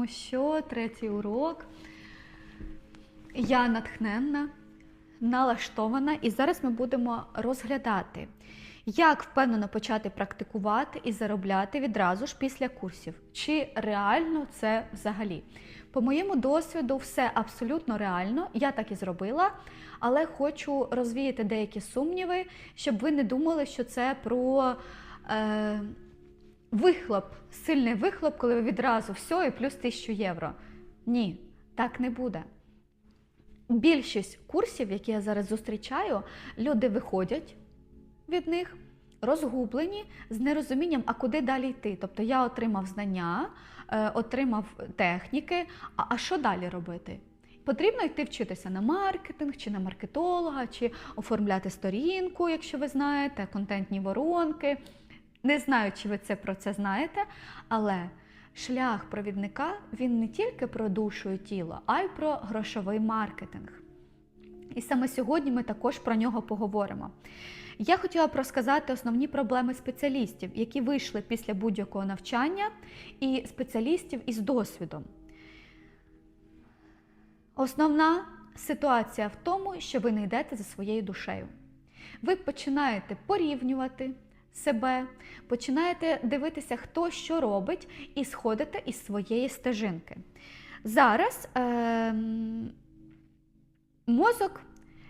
Ну що, третій урок. Я натхненна, налаштована, і зараз ми будемо розглядати, як впевнено почати практикувати і заробляти відразу ж після курсів. Чи реально це взагалі? По моєму досвіду, все абсолютно реально. Я так і зробила, але хочу розвіяти деякі сумніви, щоб ви не думали, що це про. Е, вихлоп, сильний вихлоп, коли ви відразу все і плюс 1000 євро. Ні, так не буде. Більшість курсів, які я зараз зустрічаю, люди виходять від них розгублені з нерозумінням, а куди далі йти. Тобто я отримав знання, е, отримав техніки, а що далі робити? Потрібно йти вчитися на маркетинг, чи на маркетолога, чи оформляти сторінку, якщо ви знаєте, контентні воронки. Не знаю, чи ви це про це знаєте, але шлях провідника він не тільки про душу і тіло, а й про грошовий маркетинг. І саме сьогодні ми також про нього поговоримо. Я хотіла б розказати основні проблеми спеціалістів, які вийшли після будь-якого навчання, і спеціалістів із досвідом. Основна ситуація в тому, що ви не йдете за своєю душею. Ви починаєте порівнювати себе, починаєте дивитися, хто що робить, і сходите із своєї стежинки. Зараз е- мозок,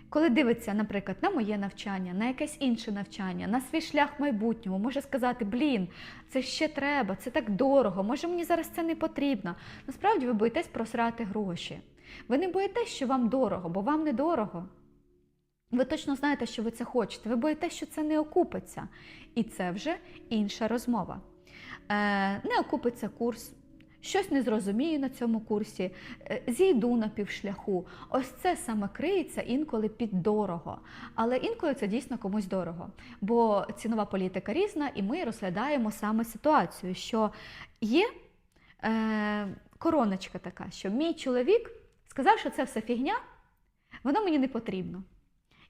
коли дивиться, наприклад, на моє навчання, на якесь інше навчання, на свій шлях в майбутньому, може сказати, блін, це ще треба, це так дорого, може мені зараз це не потрібно. Насправді ви боїтесь просрати гроші. Ви не боїтесь, що вам дорого, бо вам не дорого. Ви точно знаєте, що ви це хочете. Ви боїтесь, що це не окупиться. І це вже інша розмова. Е, Не окупиться курс, щось не зрозумію на цьому курсі, е, зійду на півшляху. Ось це саме криється інколи під дорого. Але інколи це дійсно комусь дорого. Бо цінова політика різна, і ми розглядаємо саме ситуацію, що є е, короночка така, що мій чоловік сказав, що це все фігня, воно мені не потрібно.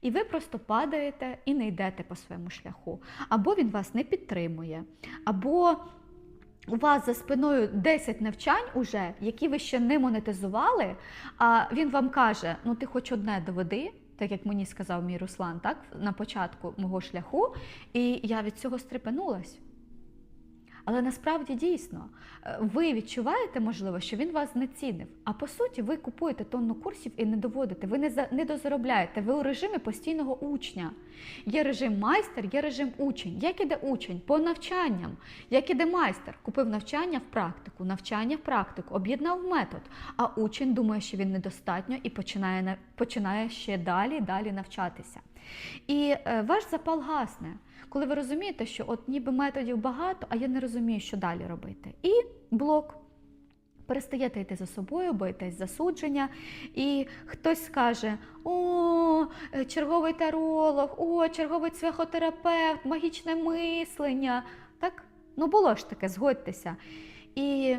І ви просто падаєте і не йдете по своєму шляху. Або він вас не підтримує, або у вас за спиною 10 навчань, уже, які ви ще не монетизували, а він вам каже: ну ти хоч одне доведи, так як мені сказав мій Руслан, так, на початку мого шляху, і я від цього стрепенулась. Але насправді дійсно е, ви відчуваєте, можливо, що він вас знецінив. А по суті, ви купуєте тонну курсів і не доводите, ви не за не дозаробляєте. Ви у режимі постійного учня. Є режим майстер, є режим учень. Як іде учень? По навчанням. Як іде майстер? Купив навчання в практику, навчання в практику, об'єднав метод. А учень думає, що він недостатньо і починає починає ще далі, далі навчатися. І е, ваш запал гасне коли ви розумієте, що от ніби методів багато, а я не розумію, що далі робити. І блок. Перестаєте йти за собою, боїтесь засудження, і хтось скаже: о, черговий таролог, о, черговий психотерапевт, магічне мислення. Так? Ну було ж таке, згодьтеся. І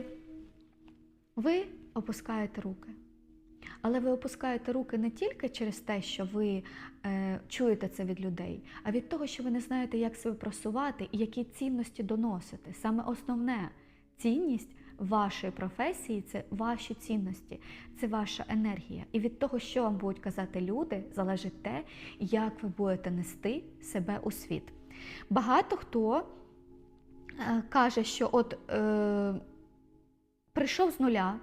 ви опускаєте руки. Але ви опускаєте руки не тільки через те, що ви е, чуєте це від людей, а від того, що ви не знаєте, як себе просувати і які цінності доносити. Саме основне цінність вашої професії це ваші цінності, це ваша енергія. І від того, що вам будуть казати люди, залежить те, як ви будете нести себе у світ. Багато хто е, каже, що от е, прийшов з нуля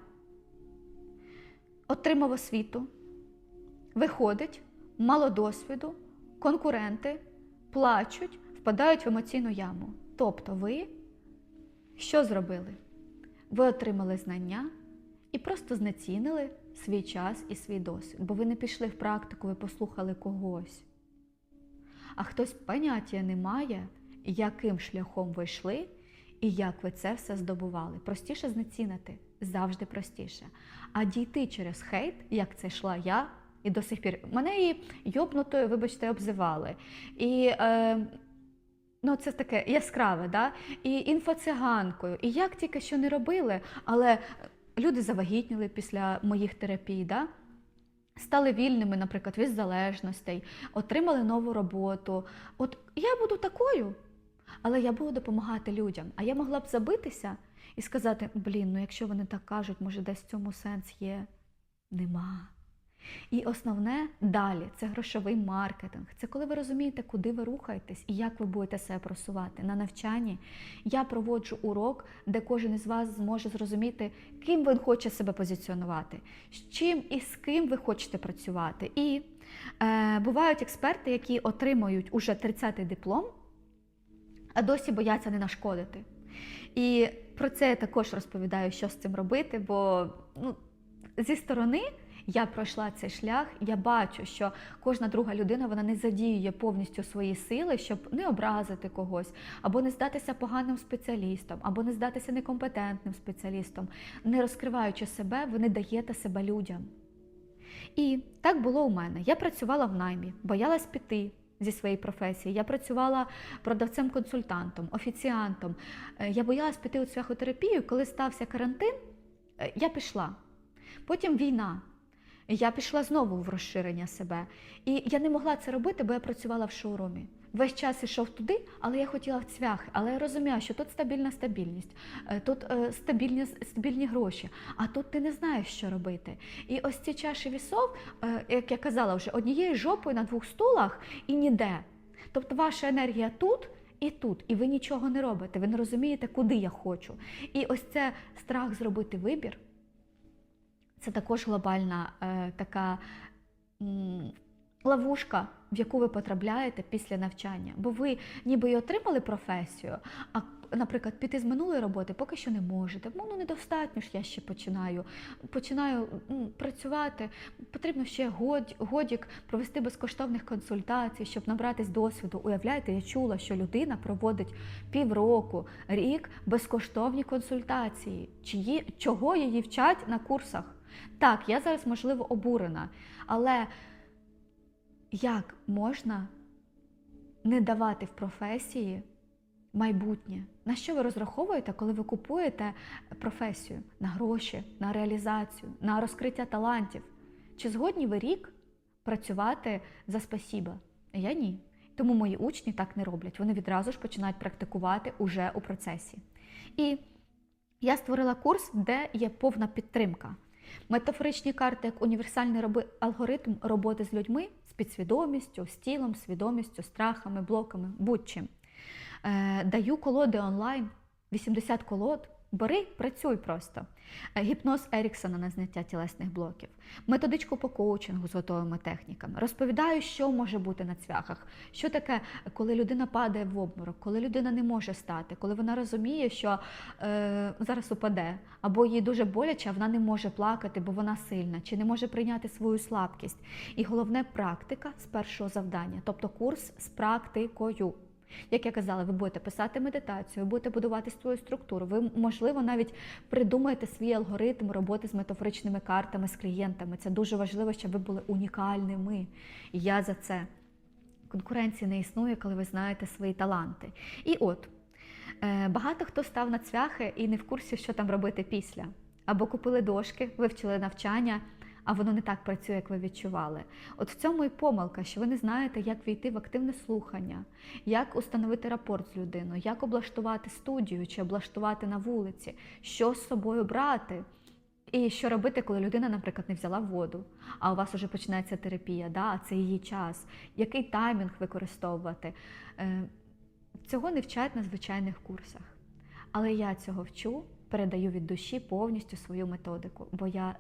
отримав освіту, виходить, мало досвіду, конкуренти плачуть, впадають в емоційну яму. Тобто ви що зробили? Ви отримали знання і просто знецінили свій час і свій досвід, бо ви не пішли в практику, ви послухали когось. А хтось поняття не має, яким шляхом ви йшли і як ви це все здобували. Простіше знецінити завжди простіше. А дійти через хейт, як це йшла я, і до сих пір мене її йобнутою, вибачте, обзивали. І е, ну, це таке яскраве, да? і інфоциганкою. І як тільки що не робили, але люди завагітніли після моїх терапій. Да? Стали вільними, наприклад, від залежностей, отримали нову роботу. От я буду такою, але я буду допомагати людям. А я могла б забитися і сказати: блін, ну якщо вони так кажуть, може десь в цьому сенс є? Нема. І основне далі це грошовий маркетинг. Це коли ви розумієте, куди ви рухаєтесь і як ви будете себе просувати. На навчанні я проводжу урок, де кожен із вас зможе зрозуміти, ким він хоче себе позиціонувати, з чим і з ким ви хочете працювати. І е, бувають експерти, які отримують уже 30-й диплом, а досі бояться не нашкодити. І про це я також розповідаю, що з цим робити, бо ну, зі сторони я пройшла цей шлях, я бачу, що кожна друга людина вона не задіює повністю свої сили, щоб не образити когось, або не здатися поганим спеціалістом, або не здатися некомпетентним спеціалістом. Не розкриваючи себе, ви не даєте себе людям. І так було у мене. Я працювала в наймі, боялась піти зі своєї професії. Я працювала продавцем-консультантом, офіціантом. Е, Я боялась піти у цвяхотерапію, Коли стався карантин, е, я пішла. Потім війна. Я пішла знову в розширення себе. І я не могла це робити, бо я працювала в шоурумі. Весь час йшов туди, але я хотіла в цвяхи. Але я розуміла, що тут стабільна стабільність, е, тут е, стабільні, стабільні гроші, а тут ти не знаєш, що робити. І ось ці чаші вісов, е, як я казала вже, однією жопою на двох стулах і ніде. Тобто ваша енергія тут. І тут, і ви нічого не робите, ви не розумієте, куди я хочу. І ось це страх зробити вибір, це також глобальна е, така м, ловушка, в яку ви потрапляєте після навчання. Бо ви ніби й отримали професію, а, наприклад, піти з минулої роботи поки що не можете. Ну, недостатньо ж я ще починаю. Починаю працювати. Потрібно ще год, годік провести безкоштовних консультацій, щоб набратись досвіду. Уявляєте, я чула, що людина проводить півроку, рік безкоштовні консультації. Чиї, чого її вчать на курсах? Так, я зараз, можливо, обурена, але як можна не давати в професії майбутнє? На що ви розраховуєте, коли ви купуєте професію? На гроші, на реалізацію, на розкриття талантів? Чи згодні ви рік працювати за спасіба? Я ні. Тому мої учні так не роблять. Вони відразу ж починають практикувати уже у процесі. І я створила курс, де є повна підтримка. Метафоричні карти як універсальний алгоритм роботи з людьми, з підсвідомістю, з тілом, свідомістю, страхами, блоками, будь-чим. Е, даю колоди онлайн, 80 колод. Бери, працюй просто. Е, Гіпноз Еріксона на зняття тілесних блоків, методичку по коучингу з готовими техніками. Розповідаю, що може бути на цвяхах, що таке, коли людина падає в обморок, коли людина не може стати, коли вона розуміє, що е, зараз упаде, або їй дуже боляче, а вона не може плакати, бо вона сильна, чи не може прийняти свою слабкість. І головне практика з першого завдання, тобто курс з практикою. Як я казала, ви будете писати медитацію, ви будете будувати свою структуру. Ви, можливо, навіть придумаєте свій алгоритм роботи з метафоричними картами з клієнтами. Це дуже важливо, щоб ви були унікальними. І я за це. Конкуренції не існує, коли ви знаєте свої таланти. І от е, багато хто став на цвяхи і не в курсі, що там робити після. Або купили дошки, вивчили навчання, а воно не так працює, як ви відчували. От в цьому і помилка, що ви не знаєте, як війти в активне слухання, як установити рапорт з людиною, як облаштувати студію чи облаштувати на вулиці, що з собою брати. І що робити, коли людина, наприклад, не взяла воду, а у вас вже починається терапія, да, а це її час, який таймінг використовувати. Е, Цього не вчать на звичайних курсах. Але я цього вчу, передаю від душі повністю свою методику, бо я